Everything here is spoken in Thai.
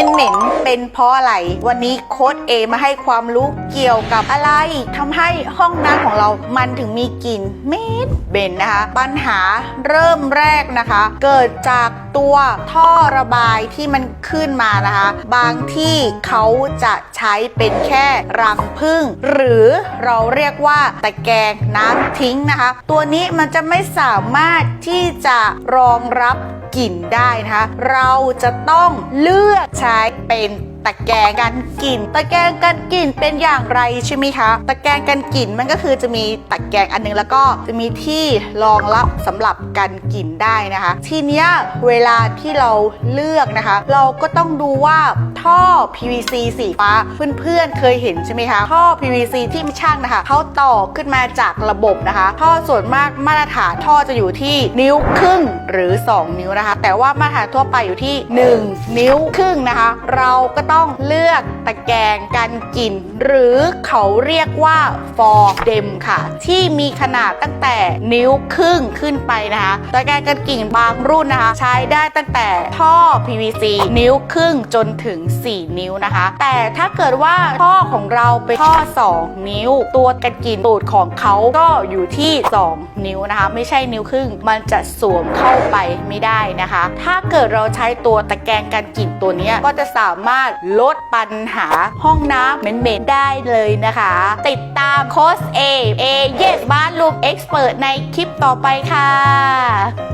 เหม็นๆ เป็นเพราะอะไร วันนี้โค้ดเอมาให้ความรู้เกี่ยวกับอะไรทำให้ห้องน้ำของเรามันถึงมีกลิ่นเหม็นเบนนะคะ ปัญหาเริ่มแรกนะคะ เกิดจากตัวท่อระบายที่มันขึ้นมานะคะ บางที่เขาจะใช้เป็นแค่รังพึ่ง หรือเราเรียกว่าตะแกรงน้ำทิ้งนะคะ ตัวนี้มันจะไม่สามารถที่จะรองรับกลิ่นได้นะคะ เราจะต้องเลือกใช้เป็นตะแกรงกันกลิ่น ตะแกรงกันกลิ่นเป็นอย่างไรใช่ไหมคะ ตะแกรงกันกลิ่นมันก็คือจะมีตะแกรงอันหนึงแล้วก็จะมีที่รองรับสำหรับกันกลิ่นได้นะคะ ทีเนี้ยเวลาที่เราเลือกนะคะ เราก็ต้องดูว่า ท่อ PVC สีฟ้า เพื่อนๆเคยเห็นใช่ไหมคะ ท่อ PVC ที่มีช่างนะคะเขาต่อขึ้นมาจากระบบนะคะ ท่อส่วนมากมาตรฐานท่อจะอยู่ที่นิ้วครึ่งหรือ 2 นิ้วนะคะ แต่ว่ามาตรฐานทั่วไปอยู่ที่ 1 นิ้วครึ่งนะคะ เราก็ต้องเลือกตะแกรงกันกลิ่นหรือเขาเรียกว่าฟอร์เดมค่ะ ที่มีขนาดตั้งแต่นิ้วครึ่งขึ้นไปนะคะตะแกรงกันกลิ่นบางรุ่นนะคะ ใช้ได้ตั้งแต่ท่อ PVC นิ้วครึ่งจนถึง4 นิ้วนะคะ แต่ถ้าเกิดว่าท่อของเราเป็นท่อ 2 นิ้ว ตัวกันกินตูดของเขาก็อยู่ที่ 2 นิ้วนะคะ ไม่ใช่นิ้วครึ่งมันจะสวมเข้าไปไม่ได้นะคะ ถ้าเกิดเราใช้ตัวตะแกรงกันกลิ่นตัวนี้ก็จะสามารถลดปัญหาห้องน้ำเหม็นๆได้เลยนะคะ ติดตามโค้ชเอเอเยสบ้านลูกเอ็กซ์เพรในคลิปต่อไปค่ะ